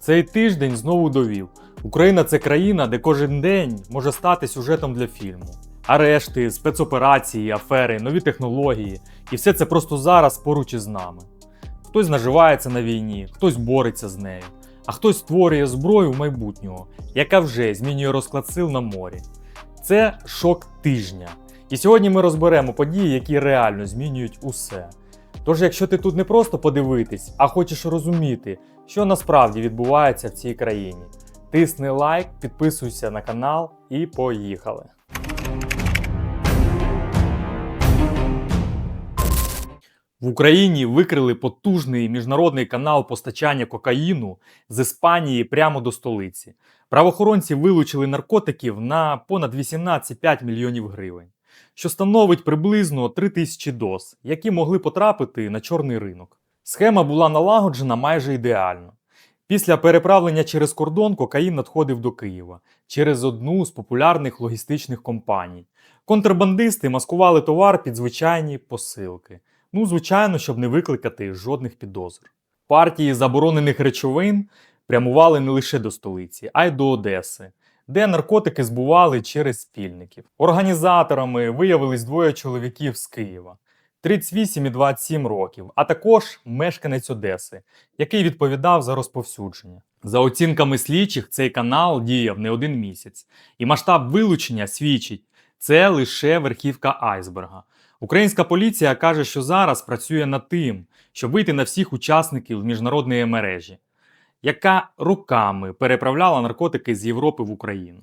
Цей тиждень знову довів: Україна це країна, де кожен день може стати сюжетом для фільму. Арешти, спецоперації, афери, нові технології. І все це просто зараз поруч із нами. Хтось наживається на війні, хтось бореться з нею, а хтось створює зброю майбутнього, яка вже змінює розклад сил на морі. Це шок тижня. І сьогодні ми розберемо події, які реально змінюють усе. Тож, якщо ти тут не просто подивитись, а хочеш розуміти, що насправді відбувається в цій країні, тисни лайк, підписуйся на канал і поїхали. В Україні викрили потужний міжнародний канал постачання кокаїну з Іспанії прямо до столиці. Правоохоронці вилучили наркотиків на понад 18,5 мільйонів гривень, що становить приблизно 3 тисячі доз, які могли потрапити на чорний ринок. Схема була налагоджена майже ідеально. Після переправлення через кордон кокаїн надходив до Києва через одну з популярних логістичних компаній. Контрабандисти маскували товар під звичайні посилки. Ну, звичайно, щоб не викликати жодних підозр. Партії заборонених речовин прямували не лише до столиці, а й до Одеси, де наркотики збували через спільників. Організаторами виявились двоє чоловіків з Києва 38 і 27 років, а також мешканець Одеси, який відповідав за розповсюдження. За оцінками слідчих, цей канал діяв не один місяць, і масштаб вилучення свідчить, це лише верхівка айсберга. Українська поліція каже, що зараз працює над тим, щоб вийти на всіх учасників міжнародної мережі, яка роками переправляла наркотики з Європи в Україну.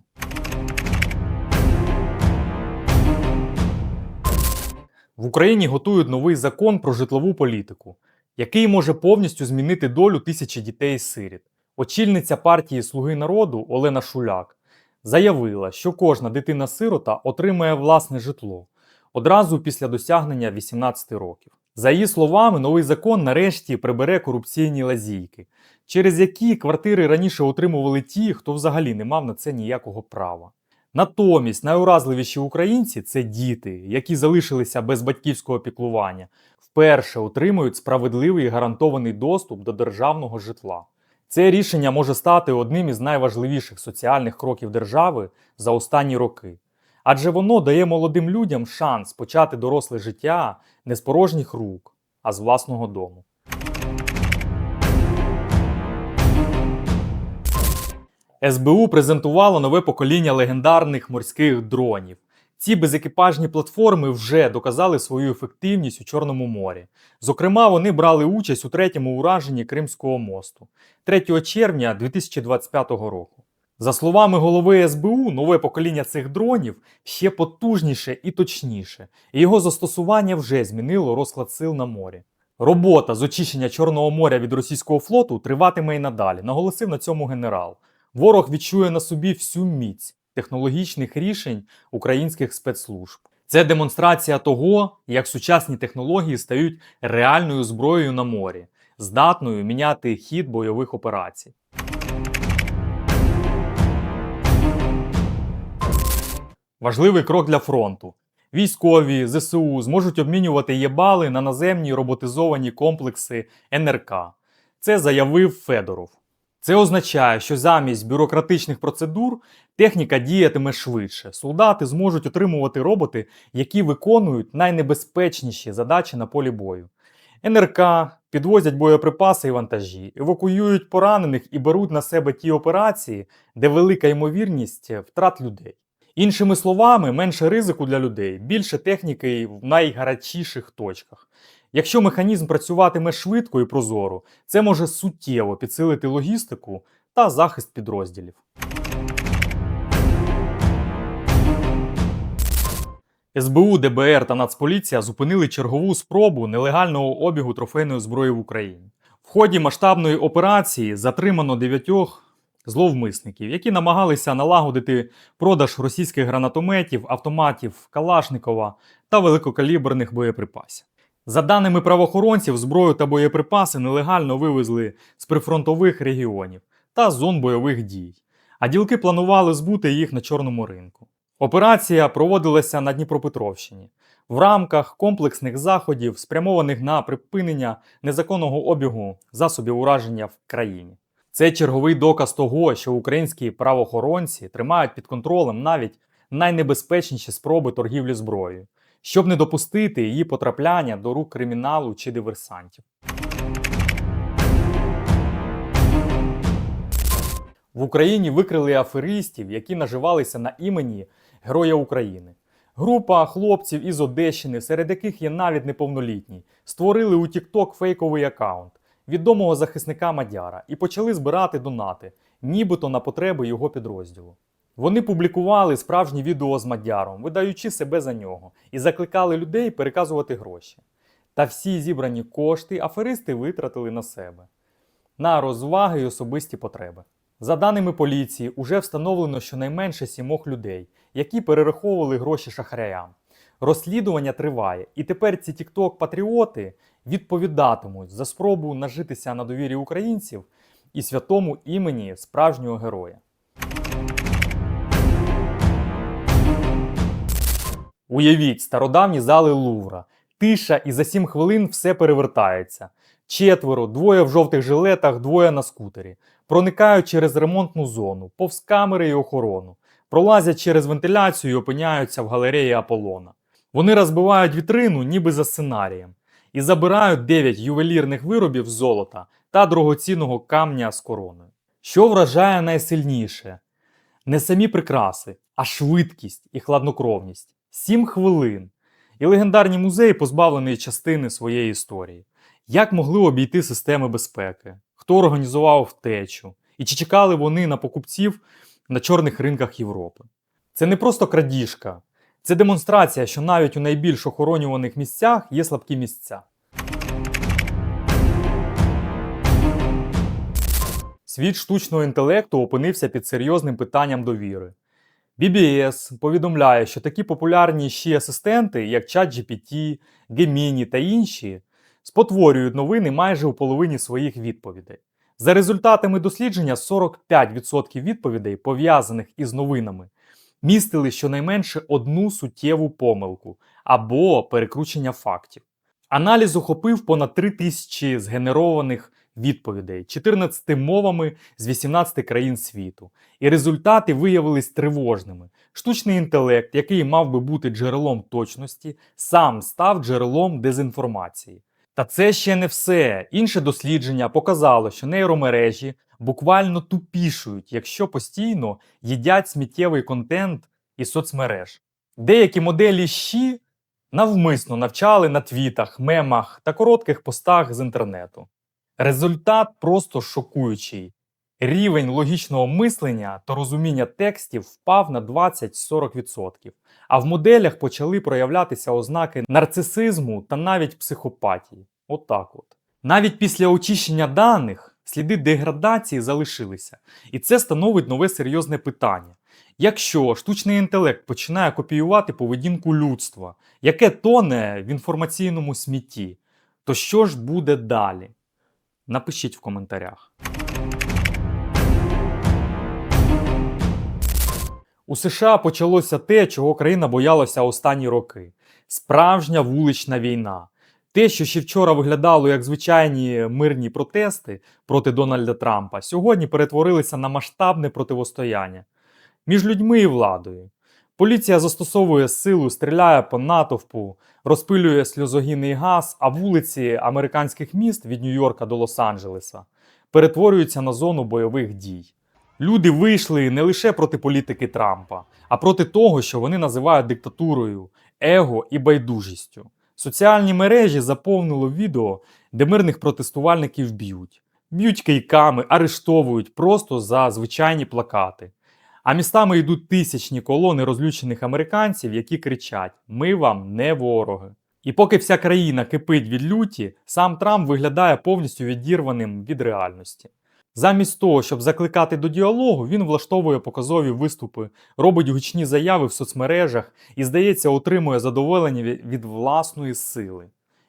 В Україні готують новий закон про житлову політику, який може повністю змінити долю тисячі дітей-сиріт. Очільниця партії Слуги народу Олена Шуляк заявила, що кожна дитина-сирота отримає власне житло одразу після досягнення 18 років. За її словами, новий закон нарешті прибере корупційні лазійки, через які квартири раніше отримували ті, хто взагалі не мав на це ніякого права. Натомість найуразливіші українці це діти, які залишилися без батьківського піклування, вперше отримують справедливий і гарантований доступ до державного житла. Це рішення може стати одним із найважливіших соціальних кроків держави за останні роки. Адже воно дає молодим людям шанс почати доросле життя не з порожніх рук, а з власного дому. СБУ презентувало нове покоління легендарних морських дронів. Ці безекіпажні платформи вже доказали свою ефективність у Чорному морі. Зокрема, вони брали участь у третьому ураженні Кримського мосту 3 червня 2025 року. За словами голови СБУ, нове покоління цих дронів ще потужніше і точніше, і його застосування вже змінило розклад сил на морі. Робота з очищення Чорного моря від російського флоту триватиме і надалі, наголосив на цьому генерал. Ворог відчує на собі всю міць технологічних рішень українських спецслужб. Це демонстрація того, як сучасні технології стають реальною зброєю на морі, здатною міняти хід бойових операцій. Важливий крок для фронту. Військові ЗСУ зможуть обмінювати єбали на наземні роботизовані комплекси НРК. Це заявив Федоров. Це означає, що замість бюрократичних процедур техніка діятиме швидше. Солдати зможуть отримувати роботи, які виконують найнебезпечніші задачі на полі бою. НРК підвозять боєприпаси і вантажі, евакуюють поранених і беруть на себе ті операції, де велика ймовірність втрат людей. Іншими словами, менше ризику для людей, більше техніки в найгарячіших точках. Якщо механізм працюватиме швидко і прозоро, це може суттєво підсилити логістику та захист підрозділів. СБУ, ДБР та Нацполіція зупинили чергову спробу нелегального обігу трофейної зброї в Україні. В ході масштабної операції затримано дев'ятьох зловмисників, які намагалися налагодити продаж російських гранатометів, автоматів Калашникова та великокаліберних боєприпасів. За даними правоохоронців, зброю та боєприпаси нелегально вивезли з прифронтових регіонів та зон бойових дій, а ділки планували збути їх на чорному ринку. Операція проводилася на Дніпропетровщині в рамках комплексних заходів, спрямованих на припинення незаконного обігу засобів ураження в країні. Це черговий доказ того, що українські правоохоронці тримають під контролем навіть найнебезпечніші спроби торгівлі зброєю, щоб не допустити її потрапляння до рук криміналу чи диверсантів. В Україні викрили аферистів, які наживалися на імені Героя України. Група хлопців із Одещини, серед яких є навіть неповнолітні, створили у TikTok фейковий аккаунт відомого захисника Мадяра і почали збирати донати, нібито на потреби його підрозділу. Вони публікували справжні відео з Мадяром, видаючи себе за нього, і закликали людей переказувати гроші. Та всі зібрані кошти аферисти витратили на себе, на розваги й особисті потреби. За даними поліції, уже встановлено щонайменше сімох людей, які перераховували гроші шахраям. Розслідування триває, і тепер ці тікток-патріоти відповідатимуть за спробу нажитися на довірі українців і святому імені справжнього героя. Уявіть, стародавні зали Лувра. Тиша і за 7 хвилин все перевертається. Четверо, двоє в жовтих жилетах, двоє на скутері. Проникають через ремонтну зону, повз камери і охорону. Пролазять через вентиляцію і опиняються в галереї Аполлона. Вони розбивають вітрину, ніби за сценарієм, і забирають 9 ювелірних виробів золота та дорогоцінного камня з короною. Що вражає найсильніше? Не самі прикраси, а швидкість і хладнокровність. 7 хвилин. І легендарні музеї позбавлені частини своєї історії. Як могли обійти системи безпеки? Хто організував втечу? І чи чекали вони на покупців на чорних ринках Європи? Це не просто крадіжка, це демонстрація, що навіть у найбільш охоронюваних місцях є слабкі місця. Світ штучного інтелекту опинився під серйозним питанням довіри. BBS повідомляє, що такі популярні ще асистенти, як ChatGPT, Gemini та інші, спотворюють новини майже у половині своїх відповідей. За результатами дослідження, 45% відповідей, пов'язаних із новинами, містили щонайменше одну суттєву помилку або перекручення фактів. Аналіз охопив понад 3 тисячі згенерованих відповідей 14 мовами з 18 країн світу. І результати виявились тривожними. Штучний інтелект, який мав би бути джерелом точності, сам став джерелом дезінформації. Та це ще не все. Інше дослідження показало, що нейромережі буквально тупішують, якщо постійно їдять сміттєвий контент із соцмереж. Деякі моделі щі навмисно навчали на твітах, мемах та коротких постах з інтернету. Результат просто шокуючий. Рівень логічного мислення та розуміння текстів впав на 20-40%, а в моделях почали проявлятися ознаки нарцисизму та навіть психопатії. Отак от. Навіть після очищення даних сліди деградації залишилися, і це становить нове серйозне питання. Якщо штучний інтелект починає копіювати поведінку людства, яке тоне в інформаційному смітті, то що ж буде далі? Напишіть в коментарях. У США почалося те, чого країна боялася останні роки: справжня вулична війна. Те, що ще вчора виглядало як звичайні мирні протести проти Дональда Трампа, сьогодні перетворилися на масштабне противостояння між людьми і владою. Поліція застосовує силу, стріляє по натовпу, розпилює сльозогінний газ, а вулиці американських міст від Нью-Йорка до Лос-Анджелеса перетворюються на зону бойових дій. Люди вийшли не лише проти політики Трампа, а проти того, що вони називають диктатурою, его і байдужістю. Соціальні мережі заповнило відео, де мирних протестувальників б'ють. Б'ють кийками, арештовують просто за звичайні плакати. А містами йдуть тисячні колони розлючених американців, які кричать: Ми вам не вороги. І поки вся країна кипить від люті, сам Трамп виглядає повністю відірваним від реальності. Замість того, щоб закликати до діалогу, він влаштовує показові виступи, робить гучні заяви в соцмережах і, здається, отримує задоволення від власної сили.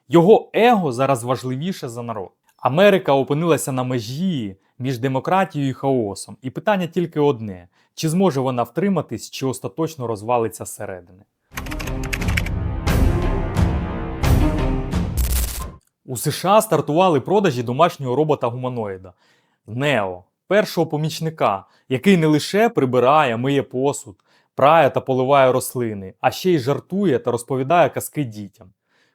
Його его зараз важливіше за народ. Америка опинилася на межі між демократією і хаосом. І питання тільки одне: чи зможе вона втриматись, чи остаточно розвалиться зсередини. У США стартували продажі домашнього робота гуманоїда Нео. першого помічника, який не лише прибирає, миє посуд, прає та поливає рослини, а ще й жартує та розповідає казки дітям.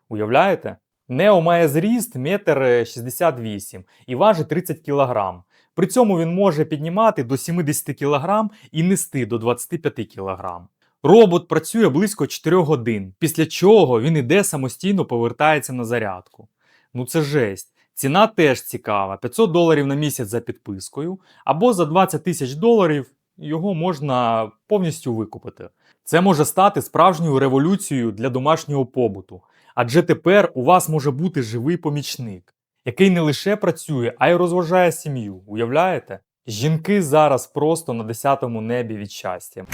Уявляєте? Нео має зріст 1,68 м і важить 30 кг. При цьому він може піднімати до 70 кг і нести до 25 кг. Робот працює близько 4 годин, після чого він іде самостійно повертається на зарядку. Ну це жесть. Ціна теж цікава: 500 доларів на місяць за підпискою, або за 20 тисяч доларів його можна повністю викупити. Це може стати справжньою революцією для домашнього побуту. Адже тепер у вас може бути живий помічник, який не лише працює, а й розважає сім'ю. Уявляєте? Жінки зараз просто на 10-му небі від щастя.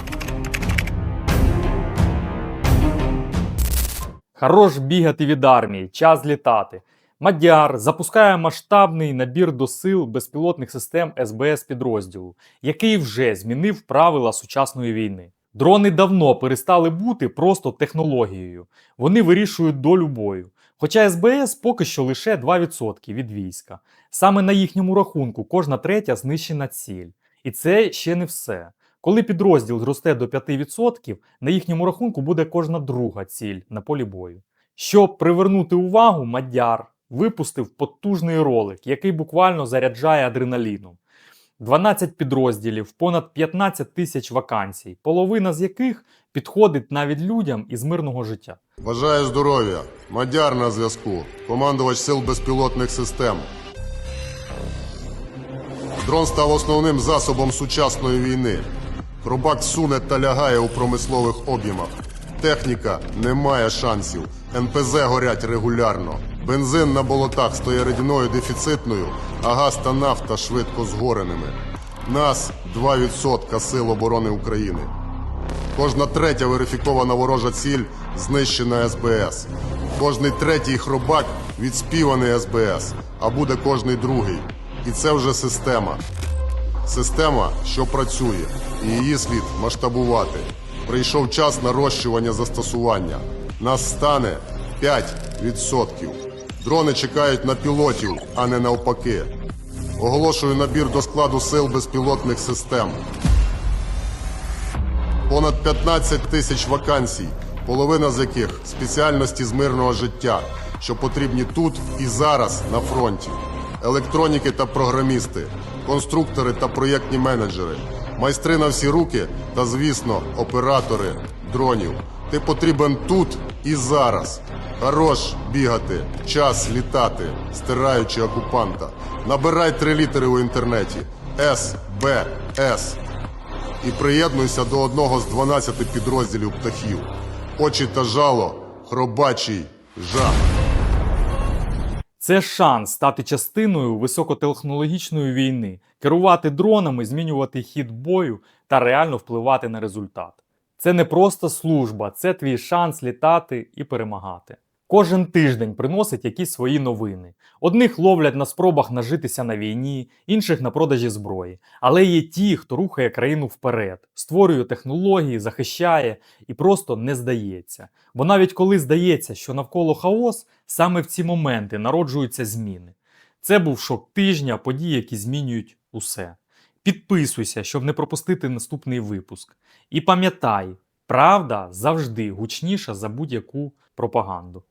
Хорош бігати від армії, час літати. Мадяр запускає масштабний набір до сил безпілотних систем СБС підрозділу, який вже змінив правила сучасної війни. Дрони давно перестали бути просто технологією. Вони вирішують долю бою. Хоча СБС поки що лише 2% від війська. Саме на їхньому рахунку кожна третя знищена ціль. І це ще не все. Коли підрозділ зросте до 5%, на їхньому рахунку буде кожна друга ціль на полі бою. Щоб привернути увагу, Мадяр випустив потужний ролик, який буквально заряджає адреналіном. 12 підрозділів, понад 15 тисяч вакансій, половина з яких підходить навіть людям із мирного життя. Бажаю здоров'я. Мадяр на зв'язку. Командувач сил безпілотних систем. Дрон став основним засобом сучасної війни. Хробак суне та лягає у промислових об'ємах. Техніка не має шансів. НПЗ горять регулярно. Бензин на болотах стає рідиною дефіцитною, а газ та нафта швидко згореними. Нас 2% сил оборони України. Кожна третя верифікована ворожа ціль знищена СБС. Кожний третій хробак відспіваний СБС, а буде кожний другий. І це вже система. Система, що працює, і її слід масштабувати. Прийшов час нарощування застосування. Нас стане 5%. Дрони чекають на пілотів, а не навпаки. Оголошую набір до складу сил безпілотних систем. Понад 15 тисяч вакансій, половина з яких спеціальності з мирного життя, що потрібні тут і зараз на фронті. Електроніки та програмісти, конструктори та проєктні менеджери, майстри на всі руки та, звісно, оператори дронів. Ти потрібен тут і зараз. Хорош бігати, час літати, стираючи окупанта. Набирай три літери у інтернеті. С, Б, С і приєднуйся до одного з 12 підрозділів птахів. Очі та жало, хробачий жах. Це шанс стати частиною високотехнологічної війни, керувати дронами, змінювати хід бою та реально впливати на результат. Це не просто служба, це твій шанс літати і перемагати. Кожен тиждень приносить якісь свої новини. Одних ловлять на спробах нажитися на війні, інших на продажі зброї. Але є ті, хто рухає країну вперед, створює технології, захищає і просто не здається. Бо навіть коли здається, що навколо хаос, саме в ці моменти народжуються зміни. Це був шок тижня, події, які змінюють усе. Підписуйся, щоб не пропустити наступний випуск. І пам'ятай, правда завжди гучніша за будь-яку пропаганду.